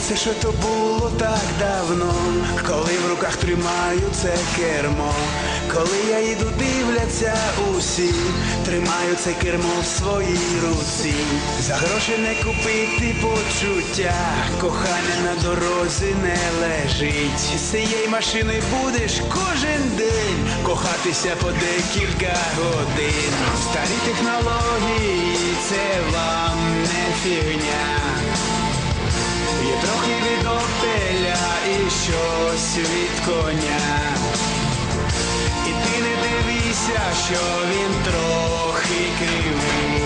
Здається, що то було так давно, коли в руках тримаю це кермо, коли я йду, дивляться усі, тримаю це кермо в своїй руці. За гроші не купити почуття, кохання на дорозі не лежить. З цієї машини будеш кожен день кохатися по декілька годин. Старі технології це вам не фігня. Щось від коня. І ти не дивися, що він трохи кривий.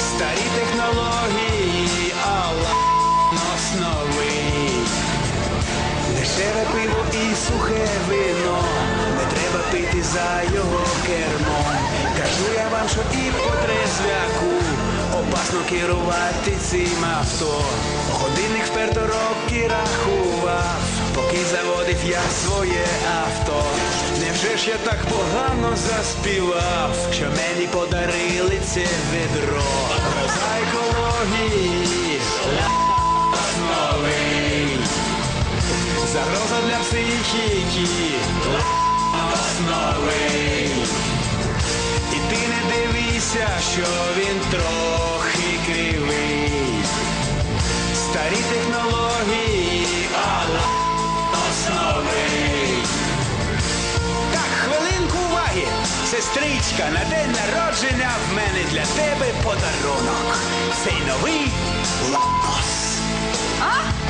Старі технології, нос новий. Дешеве пиво і сухе вино, не треба пити за його кермо. Кажу я вам, що і по трезвяку опасно керувати цим авто. Годинник вперто роки заводив я своє авто. Невже ж я так погано заспівав, що мені подарили це ведро? Роза екології, новий. Загроза для психіки основи. І ти не дивися, що він трохи кривий. Старі технології, сестричка, на день народження в мене для тебе подарунок. Цей новий лапос. А?